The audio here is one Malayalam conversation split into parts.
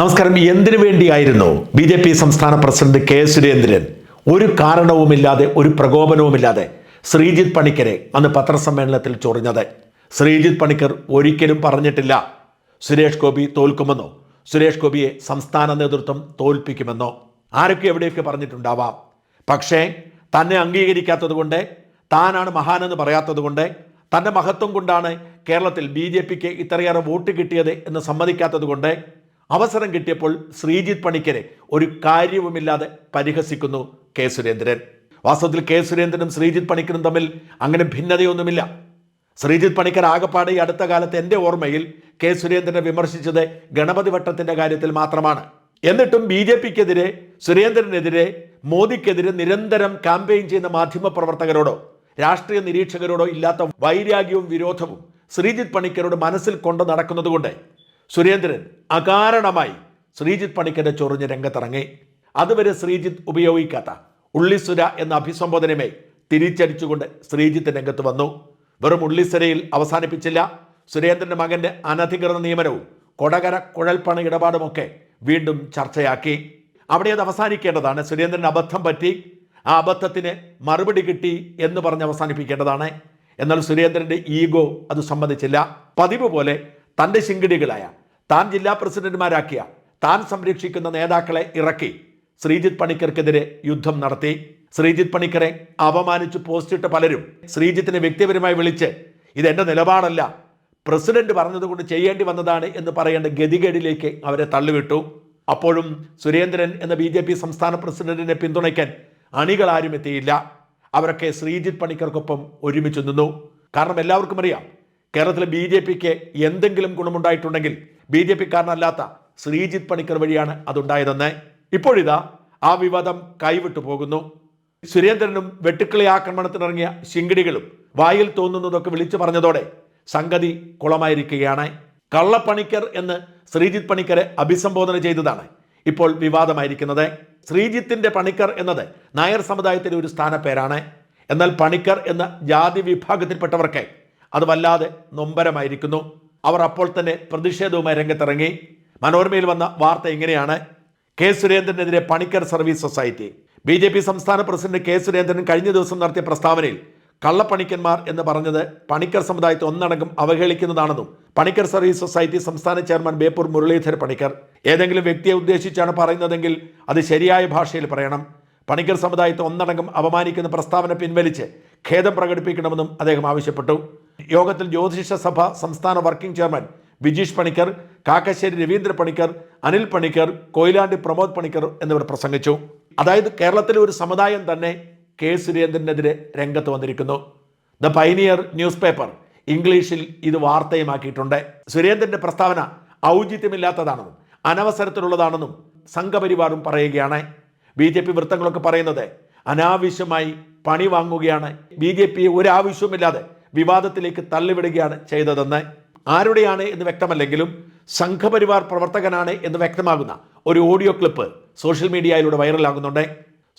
നമസ്കാരം. എന്തിനു വേണ്ടിയായിരുന്നു ബി ജെ പി സംസ്ഥാന പ്രസിഡന്റ് കെ സുരേന്ദ്രൻ? ഒരു കാരണവുമില്ലാതെ ഒരു പ്രകോപനവുമില്ലാതെ ശ്രീജിത്ത് പണിക്കരെ അന്ന് പത്രസമ്മേളനത്തിൽ ചൊറിഞ്ഞത്. ശ്രീജിത്ത് പണിക്കർ ഒരിക്കലും പറഞ്ഞിട്ടില്ല. സുരേഷ് ഗോപി തോൽക്കുമെന്നോ സുരേഷ് ഗോപിയെ സംസ്ഥാന നേതൃത്വം തോൽപ്പിക്കുമെന്നോ. ആരൊക്കെ എവിടെയൊക്കെ പറഞ്ഞിട്ടുണ്ടാവാം. പക്ഷേ തന്നെ അംഗീകരിക്കാത്തത് കൊണ്ട് താനാണ് മഹാനെന്ന് പറയാത്തത് കൊണ്ട് തന്റെ മഹത്വം കൊണ്ടാണ് കേരളത്തിൽ ബി ജെ പിക്ക് ഇത്രയേറെ വോട്ട് കിട്ടിയത് എന്ന് സമ്മതിക്കാത്തത് കൊണ്ട് അവസരം കിട്ടിയപ്പോൾ ശ്രീജിത്ത് പണിക്കരെ ഒരു കാര്യവുമില്ലാതെ പരിഹസിക്കുന്നു കെ സുരേന്ദ്രൻ. വാസ്തവത്തിൽ കെ സുരേന്ദ്രനും ശ്രീജിത്ത് പണിക്കരും തമ്മിൽ അങ്ങനെ ഭിന്നതയൊന്നുമില്ല. ശ്രീജിത്ത് പണിക്കർ ആകപ്പാടെ ഈ അടുത്ത കാലത്ത് എന്റെ ഓർമ്മയിൽ കെ സുരേന്ദ്രനെ വിമർശിച്ചത് ഗണപതി വട്ടത്തിന്റെ കാര്യത്തിൽ മാത്രമാണ്. എന്നിട്ടും ബി ജെ പിക്കെതിരെ സുരേന്ദ്രനെതിരെ മോദിക്കെതിരെ നിരന്തരം ക്യാമ്പയിൻ ചെയ്യുന്ന മാധ്യമ പ്രവർത്തകരോടോ രാഷ്ട്രീയ നിരീക്ഷകരോടോ ഇല്ലാത്ത വൈരാഗ്യവും വിരോധവും ശ്രീജിത്ത് പണിക്കരോട് മനസ്സിൽ കൊണ്ട് നടക്കുന്നതുകൊണ്ട് സുരേന്ദ്രൻ അകാരണമായി ശ്രീജിത്ത് പണിക്കന്റെ ചൊറിഞ്ഞ് രംഗത്തിറങ്ങി. അതുവരെ ശ്രീജിത്ത് ഉപയോഗിക്കാത്ത ഉള്ളിസുര എന്ന അഭിസംബോധനമേ തിരിച്ചടിച്ചുകൊണ്ട് ശ്രീജിത്ത് രംഗത്ത് വന്നു. വെറും ഉള്ളിസുരയിൽ അവസാനിപ്പിച്ചില്ല. സുരേന്ദ്രന്റെ മകന്റെ അനധികൃത നിയമനവും കൊടകര കുഴൽപ്പണ ഇടപാടുമൊക്കെ വീണ്ടും ചർച്ചയാക്കി. അവിടെ അത് അവസാനിക്കേണ്ടതാണ്. സുരേന്ദ്രൻ അബദ്ധം പറ്റി. ആ അബദ്ധത്തിന് മറുപടി കിട്ടി എന്ന് പറഞ്ഞ് അവസാനിപ്പിക്കേണ്ടതാണ്. എന്നാൽ സുരേന്ദ്രന്റെ ഈഗോ അത് സമ്മതിച്ചില്ല. പതിവ് പോലെ തന്റെ ശിങ്കിടികളായ താൻ ജില്ലാ പ്രസിഡന്റുമാരാക്കിയ താൻ സംരക്ഷിക്കുന്ന നേതാക്കളെ ഇറക്കി. ശ്രീജിത്ത് പണിക്കർക്കെതിരെ യുദ്ധം നടത്തി. ശ്രീജിത്ത് പണിക്കരെ അപമാനിച്ച് പോസ്റ്റിട്ട പലരും ശ്രീജിത്തിനെ വ്യക്തിപരമായി വിളിച്ച് ഇതെന്റെ നിലപാടല്ല. പ്രസിഡന്റ് പറഞ്ഞതുകൊണ്ട് ചെയ്യേണ്ടി വന്നതാണ് എന്ന് പറയേണ്ട ഗതികേടിലേക്ക് അവരെ തള്ളിവിട്ടു. അപ്പോഴും സുരേന്ദ്രൻ എന്ന ബി ജെ പി സംസ്ഥാന പ്രസിഡന്റിനെ പിന്തുണയ്ക്കാൻ അണികളാരും എത്തിയില്ല. അവരൊക്കെ ശ്രീജിത് പണിക്കർക്കൊപ്പം ഒരുമിച്ച് നിന്നു. കാരണം എല്ലാവർക്കും അറിയാം കേരളത്തിലെ ബി ജെ പിക്ക് എന്തെങ്കിലും ഗുണമുണ്ടായിട്ടുണ്ടെങ്കിൽ ബി ജെ പിക്കാരനല്ലാത്ത ശ്രീജിത്ത് പണിക്കർ വഴിയാണ് അതുണ്ടായതെന്ന് ഇപ്പോഴിതാ ആ വിവാദം കൈവിട്ടു പോകുന്നു. സുരേന്ദ്രനും വെട്ടുക്കിളി ആക്രമണത്തിനിറങ്ങിയ ശിങ്കിടികളും വായിൽ തോന്നുന്നതൊക്കെ വിളിച്ചു പറഞ്ഞതോടെ സംഗതി കുളമായിരിക്കുകയാണ്. കള്ളപ്പണിക്കർ എന്ന് ശ്രീജിത്ത് പണിക്കരെ അഭിസംബോധന ചെയ്തതാണ് ഇപ്പോൾ വിവാദമായിരിക്കുന്നത്. ശ്രീജിത്തിന്റെ പണിക്കർ എന്നത് നായർ സമുദായത്തിലെ ഒരു സ്ഥാനപ്പേരാണ്. എന്നാൽ പണിക്കർ എന്ന ജാതി വിഭാഗത്തിൽപ്പെട്ടവർക്ക് അത് വല്ലാതെ നൊമ്പരമായിരിക്കുന്നു. അവർ അപ്പോൾ തന്നെ പ്രതിഷേധവുമായി രംഗത്തിറങ്ങി. മനോരമയിൽ വന്ന വാർത്ത ഇങ്ങനെയാണ്. K സുരേന്ദ്രനെതിരെ Panicker service society. B J P സംസ്ഥാന പ്രസിഡന്റ് കെ സുരേന്ദ്രൻ കഴിഞ്ഞ ദിവസം നടത്തിയ പ്രസ്താവനയിൽ കള്ളപ്പണിക്കന്മാർ എന്ന് പറഞ്ഞത് പണിക്കർ സമുദായത്തെ ഒന്നടങ്കം അവഹേളിക്കുന്നതാണെന്നും പണിക്കർ സർവീസ് സൊസൈറ്റി സംസ്ഥാന ചെയർമാൻ ബേപ്പൂർ മുരളീധര പണിക്കർ. ഏതെങ്കിലും വ്യക്തിയെ ഉദ്ദേശിച്ചാണ് പറയുന്നതെങ്കിൽ അത് ശരിയായ ഭാഷയിൽ പറയണം. പണിക്കർ സമുദായത്തെ ഒന്നടങ്കം അപമാനിക്കുന്ന പ്രസ്താവന പിൻവലിച്ച് ഖേദം പ്രകടിപ്പിക്കണമെന്നും അദ്ദേഹം ആവശ്യപ്പെട്ടു. യോഗത്തിൽ ജ്യോതിഷ സഭ സംസ്ഥാന വർക്കിംഗ് ചെയർമാൻ ബിജീഷ് പണിക്കർ കാക്കശ്ശേരി രവീന്ദ്ര പണിക്കർ അനിൽ പണിക്കർ കൊയിലാണ്ടി പ്രമോദ് പണിക്കർ എന്നിവർ പ്രസംഗിച്ചു. അതായത് കേരളത്തിലെ ഒരു സമുദായം തന്നെ കെ സുരേന്ദ്രനെതിരെ രംഗത്ത് വന്നിരിക്കുന്നു. ദ പൈനിയർ ന്യൂസ് പേപ്പർ ഇംഗ്ലീഷിൽ ഇത് വാർത്തയുമാക്കിയിട്ടുണ്ട്. സുരേന്ദ്രന്റെ പ്രസ്താവന ഔചിത്യമില്ലാത്തതാണെന്നും അനവസരത്തിലുള്ളതാണെന്നും സംഘപരിവാറും പറയുകയാണ്. ബി ജെ പി വൃത്തങ്ങളൊക്കെ പറയുന്നത് അനാവശ്യമായി പണി വാങ്ങുകയാണ്. ബി ജെ പി ഒരാവശ്യവുമില്ലാതെ വിവാദത്തിലേക്ക് തള്ളിവിടുകയാണ് ചെയ്തതെന്ന് ആരുടെയാണ് എന്ന് വ്യക്തമല്ലെങ്കിലും സംഘപരിവാർ പ്രവർത്തകനാണ് എന്ന് വ്യക്തമാകുന്ന ഒരു ഓഡിയോ ക്ലിപ്പ് സോഷ്യൽ മീഡിയയിലൂടെ വൈറലാകുന്നുണ്ട്.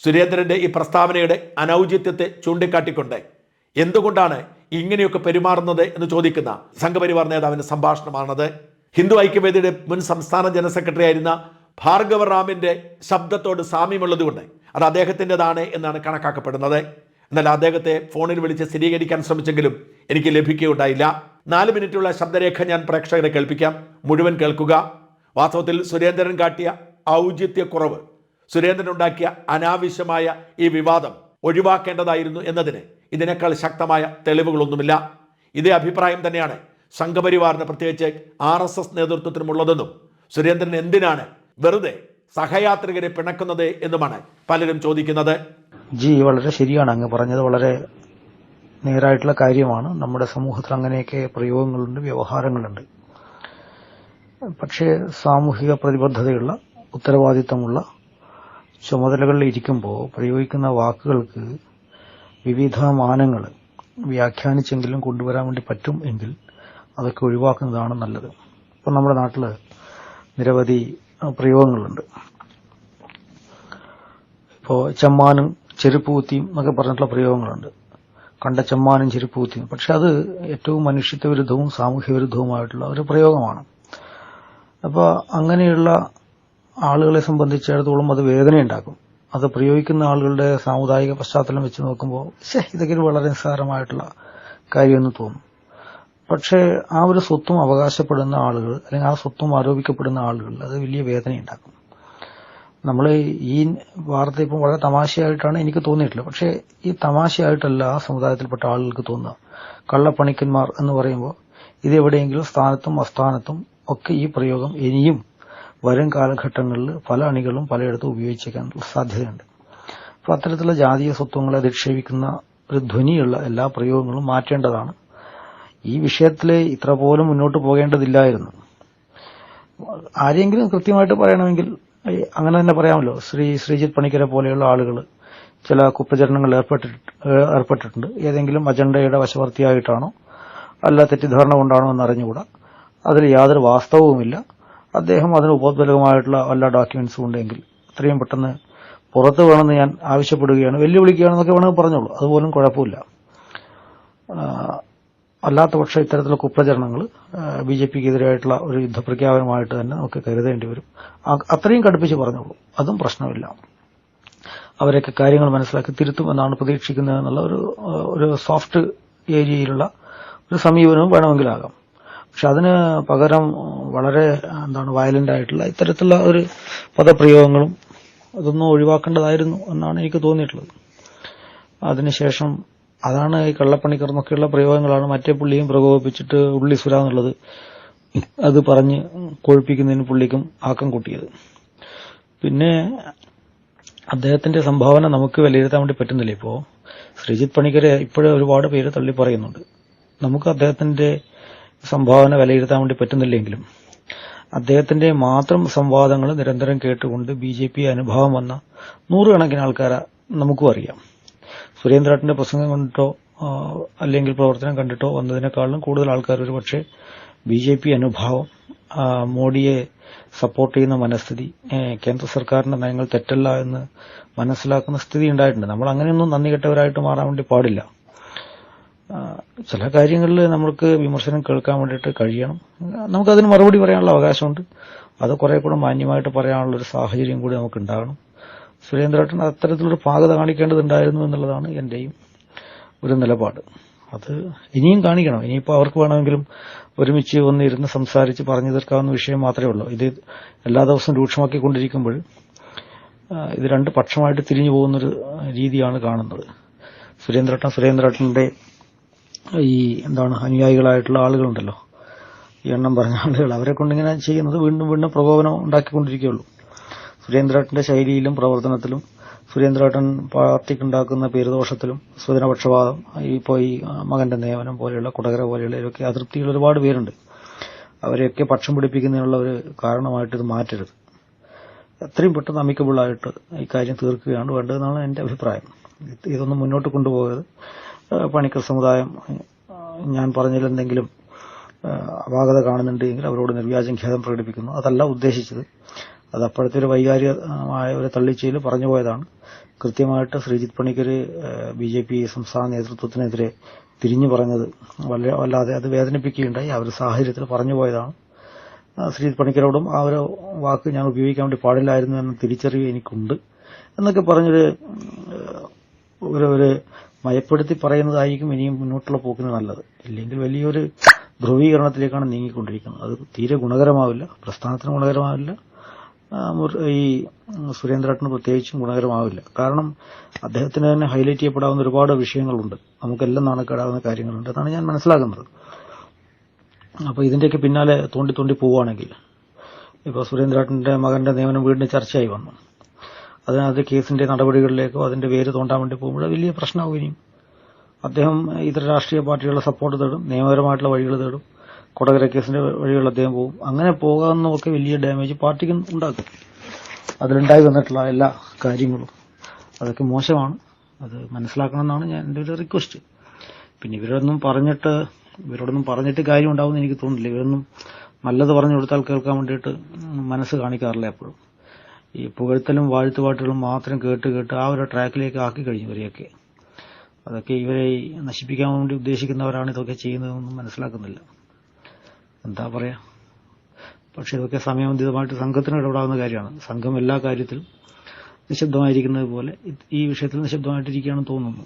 സുരേന്ദ്രന്റെ ഈ പ്രസ്താവനയുടെ അനൗചിത്യത്തെ ചൂണ്ടിക്കാട്ടിക്കൊണ്ട് എന്തുകൊണ്ടാണ് ഇങ്ങനെയൊക്കെ പെരുമാറുന്നത് എന്ന് ചോദിക്കുന്ന സംഘപരിവാർ നേതാവിന്റെ സംഭാഷണമാണത്. ഹിന്ദു ഐക്യവേദിയുടെ മുൻ സംസ്ഥാന ജനറൽ സെക്രട്ടറി ആയിരുന്ന ഭാർഗവ റാമിന്റെ ശബ്ദത്തോട് സാമ്യമുള്ളതുകൊണ്ട് അത് അദ്ദേഹത്തിന്റെതാണ് എന്നാണ് കണക്കാക്കപ്പെടുന്നത്. എന്നാൽ അദ്ദേഹത്തെ ഫോണിൽ വിളിച്ച് സ്ഥിരീകരിക്കാൻ ശ്രമിച്ചെങ്കിലും എനിക്ക് ലഭിക്കുകയുണ്ടായില്ല. നാല് മിനിറ്റുള്ള ശബ്ദരേഖ ഞാൻ പ്രേക്ഷകരെ കേൾപ്പിക്കാം. മുഴുവൻ കേൾക്കുക. വാസ്തവത്തിൽ സുരേന്ദ്രൻ കാട്ടിയ ഔചിത്യക്കുറവ് സുരേന്ദ്രൻ ഉണ്ടാക്കിയ അനാവശ്യമായ ഈ വിവാദം ഒഴിവാക്കേണ്ടതായിരുന്നു എന്നതിന് ഇതിനേക്കാൾ ശക്തമായ തെളിവുകളൊന്നുമില്ല. ഇതേ അഭിപ്രായം തന്നെയാണ് സംഘപരിവാറിന് പ്രത്യേകിച്ച് ആർ എസ് എസ് നേതൃത്വത്തിനുമുള്ളതെന്നും സുരേന്ദ്രൻ എന്തിനാണ് വെറുതെ സഹയാത്രികരെ പിണക്കുന്നത് എന്നുമാണ് പലരും ചോദിക്കുന്നത്. ജി വളരെ ശരിയാണ്. അങ്ങ് പറഞ്ഞത് വളരെ നേരായിട്ടുള്ള കാര്യമാണ്. നമ്മുടെ സമൂഹത്തിൽ അങ്ങനെയൊക്കെ പ്രയോഗങ്ങളുണ്ട് വ്യവഹാരങ്ങളുണ്ട്. പക്ഷേ സാമൂഹിക പ്രതിബദ്ധതയുള്ള ഉത്തരവാദിത്തമുള്ള ചുമതലകളിൽ ഇരിക്കുമ്പോൾ പ്രയോഗിക്കുന്ന വാക്കുകൾക്ക് വിവിധ മാനങ്ങൾ വ്യാഖ്യാനിച്ചെങ്കിലും കൊണ്ടുവരാൻ വേണ്ടി പറ്റും എങ്കിൽ അതൊക്കെ ഒഴിവാക്കുന്നതാണ് നല്ലത്. ഇപ്പം നമ്മുടെ നാട്ടിൽ നിരവധി പ്രയോഗങ്ങളുണ്ട്. ഇപ്പോൾ ചെമ്മാനും ചെരുപ്പ് കുത്തിയും എന്നൊക്കെ പറഞ്ഞിട്ടുള്ള പ്രയോഗങ്ങളുണ്ട്. കണ്ട ചെമ്മാനും ചെരുപ്പൂത്തിയും പക്ഷെ അത് ഏറ്റവും മനുഷ്യത്വ വിരുദ്ധവും സാമൂഹ്യ വിരുദ്ധവുമായിട്ടുള്ള ഒരു പ്രയോഗമാണ്. അപ്പോൾ അങ്ങനെയുള്ള ആളുകളെ സംബന്ധിച്ചിടത്തോളം അത് വേദനയുണ്ടാക്കും. അത് പ്രയോഗിക്കുന്ന ആളുകളുടെ സാമുദായിക പശ്ചാത്തലം വെച്ച് നോക്കുമ്പോൾ ശേ ഇതൊക്കെ ഒരു വളരെ നിസ്സാരമായിട്ടുള്ള കാര്യമെന്ന് തോന്നും. പക്ഷേ ആ ഒരു സ്വത്തും അവകാശപ്പെടുന്ന ആളുകൾ അല്ലെങ്കിൽ ആ സ്വത്തും ആരോപിക്കപ്പെടുന്ന ആളുകൾ അത് വലിയ വേദനയുണ്ടാക്കും. നമ്മൾ ഈ വാർത്ത ഇപ്പം വളരെ തമാശയായിട്ടാണ് എനിക്ക് തോന്നിയിട്ടുള്ളത്. പക്ഷേ ഈ തമാശയായിട്ടല്ല ആ സമുദായത്തിൽപ്പെട്ട ആളുകൾക്ക് തോന്നുക. കള്ളപ്പണിക്കന്മാർ എന്ന് പറയുമ്പോൾ ഇത് എവിടെയെങ്കിലും സ്ഥാനത്തും അസ്ഥാനത്തും ഒക്കെ ഈ പ്രയോഗം ഇനിയും വരും കാലഘട്ടങ്ങളിൽ പല അണികളും പലയിടത്തും ഉപയോഗിച്ചേക്കാൻ സാധ്യതയുണ്ട്. അപ്പോൾ അത്തരത്തിലുള്ള ജാതീയ സ്വത്വങ്ങളെ അധിക്ഷേപിക്കുന്ന ഒരു ധ്വനിയുള്ള എല്ലാ പ്രയോഗങ്ങളും മാറ്റേണ്ടതാണ്. ഈ വിഷയത്തിൽ ഇത്ര പോലും മുന്നോട്ട് പോകേണ്ടതില്ലായിരുന്നു. ആരെങ്കിലും കൃത്യമായിട്ട് പറയണമെങ്കിൽ അങ്ങനെ തന്നെ പറയാമല്ലോ. ശ്രീ ശ്രീജിത്ത് പണിക്കരെ പോലെയുള്ള ആളുകൾ ചില കുപ്രചരണങ്ങൾ ഏർപ്പെട്ടിട്ട് ഏർപ്പെട്ടിട്ടുണ്ട്. ഏതെങ്കിലും അജണ്ടയുടെ വശവർത്തിയായിട്ടാണോ? അല്ല തെറ്റിദ്ധാരണ കൊണ്ടാണോ എന്ന് അറിഞ്ഞുകൂടാ അതിൽ യാതൊരു വാസ്തവവുമില്ല. അദ്ദേഹം അതിന് ഉപോദ്ബലകമായിട്ടുള്ള വല്ല ഡോക്യുമെന്റ്സും ഉണ്ടെങ്കിൽ അത്രയും പെട്ടെന്ന് പുറത്ത് വേണമെന്ന് ഞാൻ ആവശ്യപ്പെടുകയാണ്. വെല്ലുവിളിക്കുകയാണെന്നൊക്കെ വേണമെങ്കിൽ പറഞ്ഞോളൂ. അതുപോലും കുഴപ്പമില്ല. അല്ലാത്ത പക്ഷം ഇത്തരത്തിലുള്ള കുപ്രചരണങ്ങൾ ബി ജെ പിക്ക് എതിരായിട്ടുള്ള ഒരു യുദ്ധപ്രഖ്യാപനമായിട്ട് തന്നെ നമുക്ക് കരുതേണ്ടി വരും. അത്രയും കടുപ്പിച്ച് പറഞ്ഞോളൂ. അതും പ്രശ്നമില്ല. അവരൊക്കെ കാര്യങ്ങൾ മനസ്സിലാക്കി തിരുത്തുമെന്നാണ് പ്രതീക്ഷിക്കുന്നത് എന്നുള്ള ഒരു ഒരു സോഫ്റ്റ് ഏരിയയിലുള്ള ഒരു സമീപനവും വേണമെങ്കിലാകാം. പക്ഷെ അതിന് പകരം വളരെ എന്താണ് വയലന്റ് ആയിട്ടുള്ള ഇത്തരത്തിലുള്ള ഒരു പദപ്രയോഗങ്ങളും അതൊന്നും ഒഴിവാക്കേണ്ടതായിരുന്നു എന്നാണ് എനിക്ക് തോന്നിയിട്ടുള്ളത്. അതിനുശേഷം അതാണ് ഈ കള്ളപ്പണിക്കർ എന്നൊക്കെയുള്ള പ്രയോഗങ്ങളാണ്. മറ്റേ പുള്ളിയും പ്രകോപിപ്പിച്ചിട്ട് ഉള്ളി സുര എന്നുള്ളത് അത് പറഞ്ഞ് കൊഴുപ്പിക്കുന്നതിന് പുള്ളിക്കും ആക്കം കൂട്ടിയത്. പിന്നെ അദ്ദേഹത്തിന്റെ സംഭാവന നമുക്ക് വിലയിരുത്താൻ വേണ്ടി പറ്റുന്നില്ല ഇപ്പോ. ശ്രീജിത്ത് പണിക്കരെ ഇപ്പോഴും ഒരുപാട് പേര് തള്ളി പറയുന്നുണ്ട്. നമുക്ക് അദ്ദേഹത്തിന്റെ സംഭാവന വിലയിരുത്താൻ വേണ്ടി പറ്റുന്നില്ലെങ്കിലും അദ്ദേഹത്തിന്റെ മാത്രം സംവാദങ്ങൾ നിരന്തരം കേട്ടുകൊണ്ട് ബി ജെ പി അനുഭവം വന്ന നൂറുകണക്കിന് ആൾക്കാരെ നമുക്കും അറിയാം. സുരേന്ദ്രേട്ടന്റെ പ്രസംഗം കണ്ടിട്ടോ അല്ലെങ്കിൽ പ്രവർത്തനം കണ്ടിട്ടോ വന്നതിനേക്കാളും കൂടുതൽ ആൾക്കാർ ഒരു പക്ഷേ ബി ജെ പി അനുഭാവം മോഡിയെ സപ്പോർട്ട് ചെയ്യുന്ന മനസ്ഥിതി കേന്ദ്ര സർക്കാരിന്റെ നയങ്ങൾ തെറ്റല്ല എന്ന് മനസ്സിലാക്കുന്ന സ്ഥിതി ഉണ്ടായിട്ടുണ്ട്. നമ്മൾ അങ്ങനെയൊന്നും നന്ദി കെട്ടവരായിട്ട് മാറാൻ വേണ്ടി പാടില്ല. ചില കാര്യങ്ങളിൽ നമ്മൾക്ക് വിമർശനം കേൾക്കാൻ വേണ്ടിയിട്ട് കഴിയണം. നമുക്കതിന് മറുപടി പറയാനുള്ള അവകാശമുണ്ട്. അത് കുറെ കൂടെ മാന്യമായിട്ട് പറയാനുള്ള ഒരു സാഹചര്യം കൂടി നമുക്ക് ഉണ്ടാകണം. സുരേന്ദ്രേട്ടൻ അത്തരത്തിലൊരു പാകത കാണിക്കേണ്ടതുണ്ടായിരുന്നു എന്നുള്ളതാണ് എന്റെയും ഒരു നിലപാട്. അത് ഇനിയും കാണിക്കണം. ഇനിയിപ്പോൾ അവർക്ക് വേണമെങ്കിലും ഒരുമിച്ച് വന്നിരുന്ന് സംസാരിച്ച് പറഞ്ഞു തീർക്കാവുന്ന വിഷയം മാത്രമേ ഉള്ളൂ. ഇത് എല്ലാ ദിവസവും രൂക്ഷമാക്കിക്കൊണ്ടിരിക്കുമ്പോൾ ഇത് രണ്ട് പക്ഷമായിട്ട് തിരിഞ്ഞു പോകുന്നൊരു രീതിയാണ് കാണുന്നത്. സുരേന്ദ്രേട്ടൻ സുരേന്ദ്രേട്ടന്റെ ഈ എന്താണ് അനുയായികളായിട്ടുള്ള ആളുകളുണ്ടല്ലോ. ഈ എണ്ണം പറഞ്ഞ ആളുകൾ. അവരെ കൊണ്ടിങ്ങനെ ചെയ്യുന്നത് വീണ്ടും വീണ്ടും പ്രകോപനം ഉണ്ടാക്കിക്കൊണ്ടിരിക്കുകയുള്ളൂ. സുരേന്ദ്രേട്ടന്റെ ശൈലിയിലും പ്രവർത്തനത്തിലും സുരേന്ദ്രേട്ടൻ പാർട്ടിക്കുണ്ടാക്കുന്ന പേരുദോഷത്തിലും സ്വജനപക്ഷപാതം ഇപ്പോൾ ഈ മകന്റെ നിയമനം പോലെയുള്ള കുടകര പോലെയുള്ള ഇതൊക്കെ അതൃപ്തികൾ ഒരുപാട് പേരുണ്ട്. അവരെയൊക്കെ പക്ഷം പിടിപ്പിക്കുന്നതിനുള്ള ഒരു കാരണമായിട്ട് ഇത് മാറ്റരുത്. എത്രയും പെട്ടെന്ന് അമിക്കബിളായിട്ട് ഇക്കാര്യം കാര്യം തീർക്കുകയാണ് വേണ്ടതെന്നാണ് എന്റെ അഭിപ്രായം. ഇത് ഇതൊന്നും മുന്നോട്ട് കൊണ്ടുപോകരുത്. പണിക്കർ സമുദായം ഞാൻ പറഞ്ഞില്ലെന്തെങ്കിലും അപാകത കാണുന്നുണ്ടെങ്കിൽ അവരോട് നിർവ്യാജം ഖേദം പ്രകടിപ്പിക്കുന്നു. അതല്ല ഉദ്ദേശിച്ചത്. അത് അപ്പോഴത്തെ ഒരു വൈകാരികമായ ഒരു തള്ളിച്ചയിൽ പറഞ്ഞു പോയതാണ്. കൃത്യമായിട്ട് Sreejith Panicker B J P സംസ്ഥാന നേതൃത്വത്തിനെതിരെ തിരിഞ്ഞു പറഞ്ഞത് വല്ലാതെ അത് വേദനിപ്പിക്കുകയുണ്ടായി. ആ ഒരു സാഹചര്യത്തിൽ പറഞ്ഞു പോയതാണ്. ശ്രീജിത് പണിക്കരോടും ആ ഒരു വാക്ക് ഞാൻ ഉപയോഗിക്കാൻ വേണ്ടി പാടില്ലായിരുന്നു എന്ന തിരിച്ചറിവ് എനിക്കുണ്ട് എന്നൊക്കെ പറഞ്ഞൊരു ഒരു ഒരു മയപ്പെടുത്തി പറയുന്നതായിരിക്കും ഇനിയും മുന്നോട്ടുള്ള പോക്കിന് നല്ലത്. ഇല്ലെങ്കിൽ വലിയൊരു ധ്രുവീകരണത്തിലേക്കാണ് നീങ്ങിക്കൊണ്ടിരിക്കുന്നത്. അത് തീരെ ഗുണകരമാവില്ല പ്രസ്ഥാനത്തിന് ഗുണകരമാവില്ല. ഈ സുരേന്ദ്രേട്ടന് പ്രത്യേകിച്ചും ഗുണകരമാവില്ല. കാരണം അദ്ദേഹത്തിന് തന്നെ ഹൈലൈറ്റ് ചെയ്യപ്പെടാവുന്ന ഒരുപാട് വിഷയങ്ങളുണ്ട്. നമുക്കെല്ലാം നാണക്കേടാവുന്ന കാര്യങ്ങളുണ്ട് എന്നാണ് ഞാൻ മനസ്സിലാക്കുന്നത്. അപ്പോൾ ഇതിന്റെയൊക്കെ പിന്നാലെ തോണ്ടി തോണ്ടി പോവുകയാണെങ്കിൽ ഇപ്പോൾ സുരേന്ദ്രേട്ടന്റെ മകന്റെ നിയമനം വീടിന് ചർച്ചയായി വന്നു. അതിനകത്ത് കേസിന്റെ നടപടികളിലേക്കോ അതിന്റെ പേര് തോണ്ടാൻ വേണ്ടി പോകുമ്പോൾ വലിയ പ്രശ്നമാവും ഇനിയും. അദ്ദേഹം ഇതര രാഷ്ട്രീയ പാർട്ടികളുടെ സപ്പോർട്ട് തേടും നിയമപരമായിട്ടുള്ള വഴികൾ തേടും. കൊടകര കേസിന്റെ വഴികൾ അദ്ദേഹം പോകും. അങ്ങനെ പോകാമെന്നൊക്കെ വലിയ ഡാമേജ് പാർട്ടിക്ക് ഉണ്ടാക്കും. അതിലുണ്ടായി വന്നിട്ടുള്ള എല്ലാ കാര്യങ്ങളും. അതൊക്കെ മോശമാണ്. അത് മനസ്സിലാക്കണമെന്നാണ് ഞാൻ എന്റെ ഒരു റിക്വസ്റ്റ് പിന്നെ ഇവരോടൊന്നും പറഞ്ഞിട്ട് ഇവരോടൊന്നും പറഞ്ഞിട്ട് കാര്യം ഉണ്ടാവുമെന്ന് എനിക്ക് തോന്നുന്നില്ല. ഇവരൊന്നും നല്ലത് പറഞ്ഞു കൊടുത്താൽ കേൾക്കാൻ വേണ്ടിയിട്ട് മനസ്സ് കാണിക്കാറില്ല എപ്പോഴും. ഈ പുകഴ്ത്തലും വാഴ്ത്തുപാട്ടുകളും മാത്രം കേട്ട് കേട്ട് ആ ഒരു ട്രാക്കിലേക്ക് ആക്കി കഴിഞ്ഞു ഇവരെയൊക്കെ. അതൊക്കെ ഇവരെ നശിപ്പിക്കാൻ വേണ്ടി ഉദ്ദേശിക്കുന്നവരാണ് ഇതൊക്കെ ചെയ്യുന്നതെന്നൊന്നും മനസ്സിലാക്കുന്നില്ല. എന്താ പറയാ? പക്ഷെ ഇതൊക്കെ സമയബന്ധിതമായിട്ട് സംഘത്തിന് ഇടപെടാവുന്ന കാര്യമാണ്. സംഘം എല്ലാ കാര്യത്തിലും നിശബ്ദമായിരിക്കുന്നത് പോലെ ഈ വിഷയത്തിൽ നിശബ്ദമായിട്ടിരിക്കുകയാണെന്ന് തോന്നുന്നു.